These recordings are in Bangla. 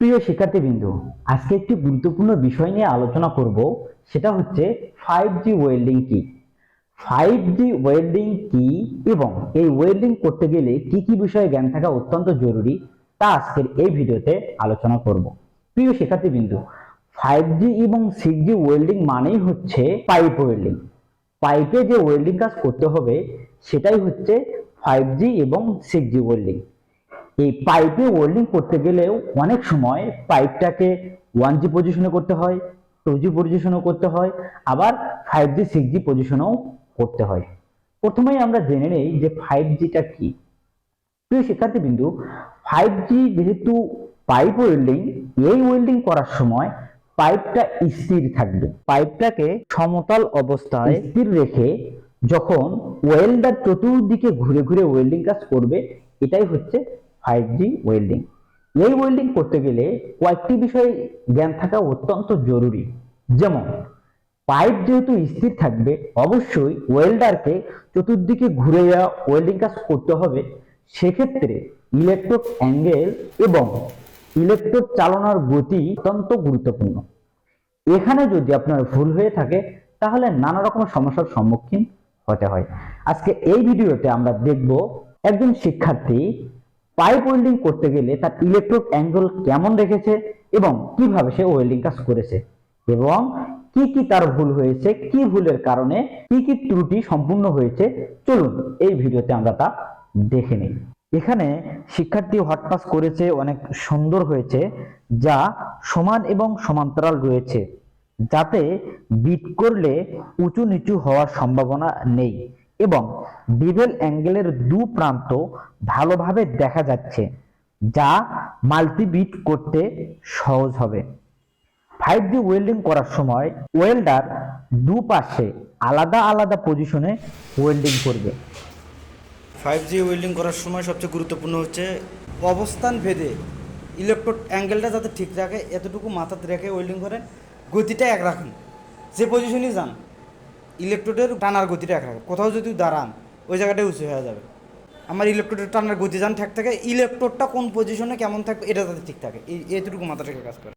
প্রিয় শিক্ষার্থীবৃন্দু, আজকে একটি গুরুত্বপূর্ণ বিষয় নিয়ে আলোচনা করব, সেটা হচ্ছে ফাইভ জি ওয়েল্ডিং কি ফাইভ জি ওয়েল্ডিং কি এবং এই ওয়েল্ডিং করতে গেলে কি কি বিষয়ে জ্ঞান থাকা অত্যন্ত জরুরি, তা আজকের এই ভিডিওতে আলোচনা করব। প্রিয় শিক্ষার্থীবৃন্দু ফাইভ জি এবং সিক্স জি ওয়েল্ডিং মানেই হচ্ছে পাইপ ওয়েল্ডিং পাইপে যে ওয়েল্ডিং কাজ করতে হবে, সেটাই হচ্ছে ফাইভ জি এবং সিক্স জি ওয়েল্ডিং এই পাইপে ওয়েল্ডিং করতে গেলেও অনেক সময় পাইপটাকে ওয়ান জি পজিশনে করতে হয় টু জি পজিশনেও করতে হয়, আবার ফাইভ জি সিক্স জি পজিশনেও করতে হয়। প্রথমেই আমরা জেনে নেই যে ফাইভ জিটা কি। প্রিয় শিক্ষার্থীবিন্দু ফাইভ জি যেহেতু পাইপ ওয়েল্ডিং এই ওয়েল্ডিং করার সময় পাইপটা স্থির থাকবে। পাইপটাকে সমতল অবস্থায় স্থির রেখে যখন ওয়েল্ডার চতুর্দিকে ঘুরে ঘুরে ওয়েল্ডিং কাজ করবে, এটাই হচ্ছে ফাইভ জি ওয়েল্ডিং এই ওয়েল্ডিং করতে গেলে কয়েকটি বিষয় জ্ঞান থাকা অত্যন্ত জরুরি। যেমন পাইপ যেহেতু স্থির থাকবে, অবশ্যই ওয়েল্ডারকে চতুর্দিকে ঘুরে যাওয়া ওয়েল্ডিং কাজ করতে হবে। সেক্ষেত্রে ইলেকট্রোড অ্যাঙ্গেল এবং ইলেকট্রোড চালনার গতি অত্যন্ত গুরুত্বপূর্ণ। এখানে যদি আপনার ভুল হয়ে থাকে, তাহলে নানা রকম সমস্যার সম্মুখীন হতে হয়। আজকে এই ভিডিওতে আমরা দেখব একজন শিক্ষার্থী পাইপ ওয়েল্ডিং করতে গেলে তার ইলেকট্রিক অ্যাঙ্গেল কেমন রেখেছে এবং কীভাবে সে ওয়েল্ডিং কাজ করেছে এবং কি কি তার ভুল হয়েছে, কি ভুলের কারণে কি কি ত্রুটি সম্পূর্ণ হয়েছে, চলুন এই ভিডিওতে আমরা তা দেখে নিই। এখানে শিক্ষার্থী হটপাস করেছে, অনেক সুন্দর হয়েছে, যা সমান এবং সমান্তরাল রয়েছে, যাতে বিট করলে উঁচু নিচু হওয়ার সম্ভাবনা নেই। এবং বিভেল অ্যাঙ্গেলের দু প্রান্ত ভালোভাবে দেখা যাচ্ছে, যা মাল্টিবিট করতে সহজ হবে। ফাইভ জি ওয়েল্ডিং করার সময় ওয়েল্ডার দুপাশে আলাদা আলাদা পজিশনে ওয়েল্ডিং করবে। ফাইভ জি ওয়েল্ডিং করার সময় সবচেয়ে গুরুত্বপূর্ণ হচ্ছে অবস্থান ভেদে ইলেকট্রোড অ্যাঙ্গেলটা যাতে ঠিক রাখে, এতটুকু মাথাতে রেখে ওয়েল্ডিং করেন, গতিটা এক রাখুন। যে পজিশনই যান ইলেকট্রোডের টানার গতিটা এক রাখেন কোথাও যদি দাঁড়ান, ওই জায়গাটাই উঁচু হয়ে যাবে। আমার ইলেকট্রোডের টানার গতি যান ঠিক থাকে, ইলেকট্রোডটা কোন পজিশনে কেমন থাকবে এটা যাতে ঠিক থাকে। এই এতটুকু মাথা রেখে কাজ করে।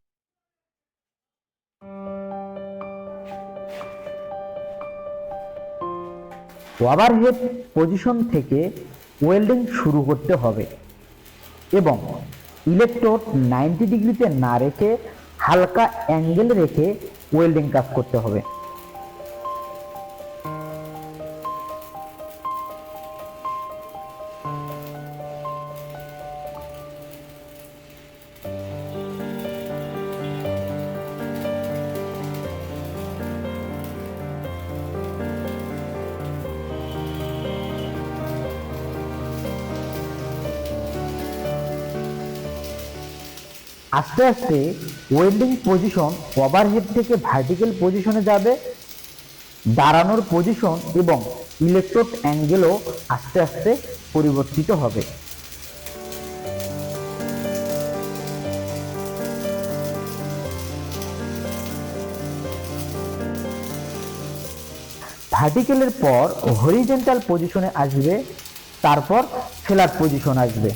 ওভারহেড পজিশন থেকে ওয়েল্ডিং শুরু করতে হবে এবং ইলেকট্রোড নাইনটি ডিগ্রিতে না রেখে হালকা অ্যাঙ্গেল রেখে ওয়েল্ডিং কাজ করতে হবে। আস্তে আস্তে ওয়েল্ডিং পজিশন ওভারহেড থেকে ভার্টিক্যাল পজিশনে যাবে, দাঁড়ানোর পজিশন এবং ইলেকট্রোড অ্যাঙ্গেলও আস্তে আস্তে পরিবর্তিত হবে। ভার্টিক্যালের পর হরিজেন্টাল পজিশনে আসবে, তারপর ফেলার পজিশন আসবে।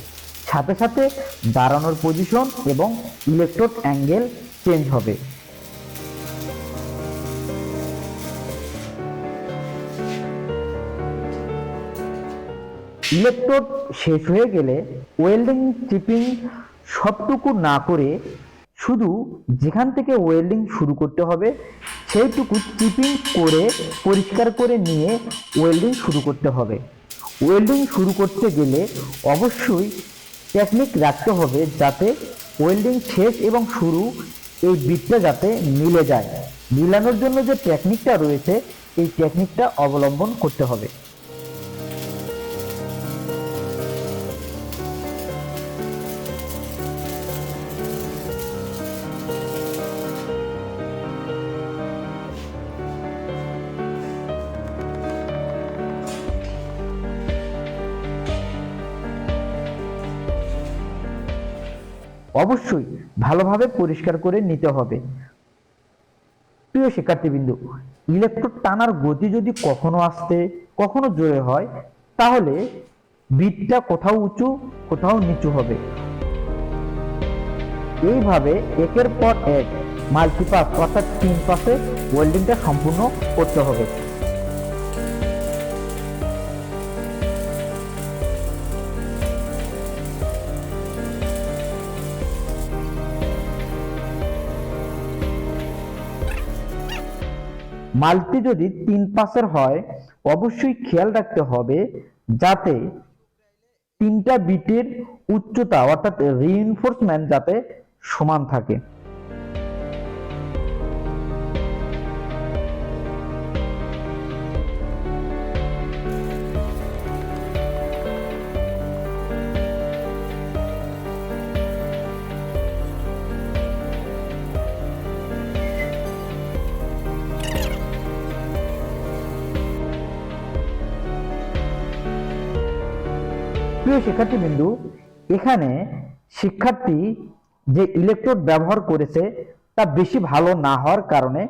সাথে সাথে দাঁড়ানোর পজিশন এবং ইলেকট্রোড অ্যাঙ্গেল চেঞ্জ হবে। ইলেকট্রোড শেষ হয়ে গেলে ওয়েল্ডিং চিপিং সবটুকু না করে শুধু যেখান থেকে ওয়েল্ডিং শুরু করতে হবে, সেইটুকু চিপিং করে পরিষ্কার করে নিয়ে ওয়েল্ডিং শুরু করতে হবে। ওয়েল্ডিং শুরু করতে গেলে অবশ্যই টেকনিক রাখতে হবে যাতে ওয়েল্ডিং শেষ এবং শুরু এই বিটটা যাতে মিলে যায়। মিলানোর জন্য যে টেকনিকটা রয়েছে, এই টেকনিকটা অবলম্বন করতে হবে। অবশ্যই ভালোভাবে পরিষ্কার করে নিতে হবে। প্রিয় শিক্ষার্থীবৃন্দ ইলেকট্রোড টানার গতি যদি কখনো আসতে, কখনো জোরে হয়, তাহলে বিটটা কোথাও উঁচু, কোথাও নিচু হবে। এইভাবে একের পর এক মাল্টিপাস অর্থাৎ তিন পাশে ওয়েল্ডিংটা সম্পূর্ণ করতে হবে। মাল্টি যদি তিন পাশের হয়, অবশ্যই খেয়াল রাখতে হবে যাতে তিনটা বিটের উচ্চতা, অর্থাৎ রিইনফোর্সমেন্ট যাতে সমান থাকে। প্রিয় শিক্ষার্থী বিন্দু এখানে শিক্ষার্থী যে ইলেকট্রোড ব্যবহার করেছে, তা বেশি ভালো না হওয়ার কারণে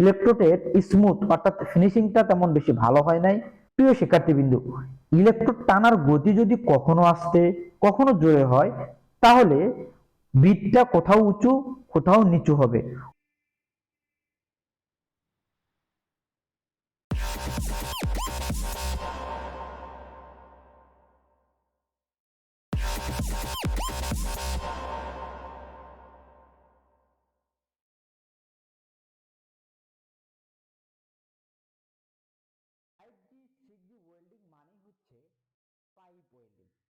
ইলেকট্রোডের স্মুথ অর্থাৎ ফিনিশিংটা তেমন বেশি ভালো হয় নাই। প্রিয় শিক্ষার্থী বিন্দু ইলেকট্রোড টানার গতি যদি কখনো আসতে, কখনো জোরে হয়, তাহলে বিটটা কোথাও উঁচু, কোথাও নিচু হবে। ওয়েল্ডিং